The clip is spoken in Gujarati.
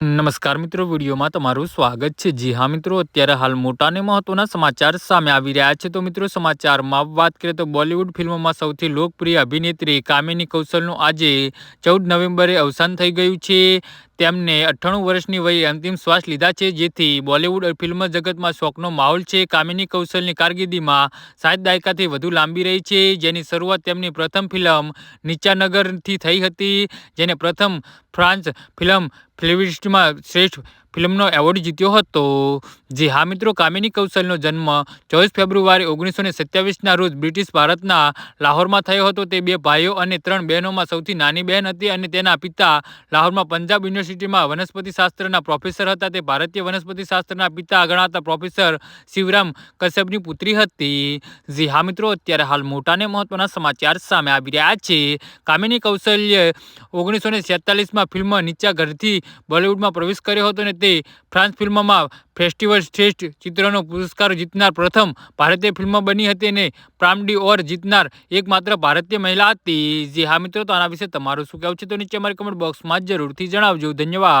નમસ્કાર મિત્રો, વિડીયોમાં તમારું સ્વાગત છે. જી હા મિત્રો, અત્યારે હાલ મોટા અને મહત્વના સમાચાર સામે આવી રહ્યા છે. તો મિત્રો, સમાચારમાં વાત કરીએ તો બોલિવૂડ ફિલ્મોમાં સૌથી લોકપ્રિય અભિનેત્રી કામિની કૌશલનું આજે ચૌદ નવેમ્બરે અવસાન થઈ ગયું છે. તેમને અઠ્ઠાણું વર્ષની વયે અંતિમ શ્વાસ લીધા છે, જેથી બોલિવૂડ ફિલ્મ જગતમાં શોકનો માહોલ છે. કામિની કૌશલની કારકિર્દીમાં સાત દાયકાથી વધુ લાંબી રહી છે. જેની શરૂઆત તેમની પ્રથમ ફિલ્મ નીચાનગરથી થઈ હતી, જેને પ્રથમ ફ્રાન્સ ફિલ્મ ફિલ્મિસ્ટમાં શ્રેષ્ઠ ફિલ્મનો એવોર્ડ જીત્યો હતો. જે હા મિત્રો, કામિની કૌશલનો જન્મ ચોવીસ ફેબ્રુઆરી ઓગણીસો ને સત્યાવીસના રોજ બ્રિટિશ ભારતના લાહોરમાં થયો હતો. તે બે ભાઈઓ અને ત્રણ બહેનોમાં સૌથી નાની બહેન હતી અને તેના પિતા લાહોરમાં પંજાબ યુનિવર્સિટીમાં વનસ્પતિશાસ્ત્રના પ્રોફેસર હતા. તે ભારતીય વનસ્પતિશાસ્ત્રના પિતા ગણાતા પ્રોફેસર શિવરામ કશ્યપની પુત્રી હતી. જી હા મિત્રો, અત્યારે હાલ મોટાને મહત્વના સમાચાર સામે આવી રહ્યા છે. કામિની કૌશલ્ય ઓગણીસો ને છેતાલીસમાં ફિલ્મ નીચા ઘરથી બોલિવૂડમાં પ્રવેશ કર્યો હતો અને તે ફ્રાન્સ ફિલ્મમાં ફેસ્ટિવલ શ્રેષ્ઠ ચિત્રનો પુરસ્કાર જીતનાર પ્રથમ ભારતીય ફિલ્મ બની હતી અને પ્રામડી ઓર જીતનાર એકમાત્ર ભારતીય મહિલા હતી. જે હા મિત્રો, તો આના વિશે તમારું શું કહેવું છે? તો નીચે અમારી કમેન્ટ બોક્સમાં જરૂરથી જણાવજો. ધન્યવાદ.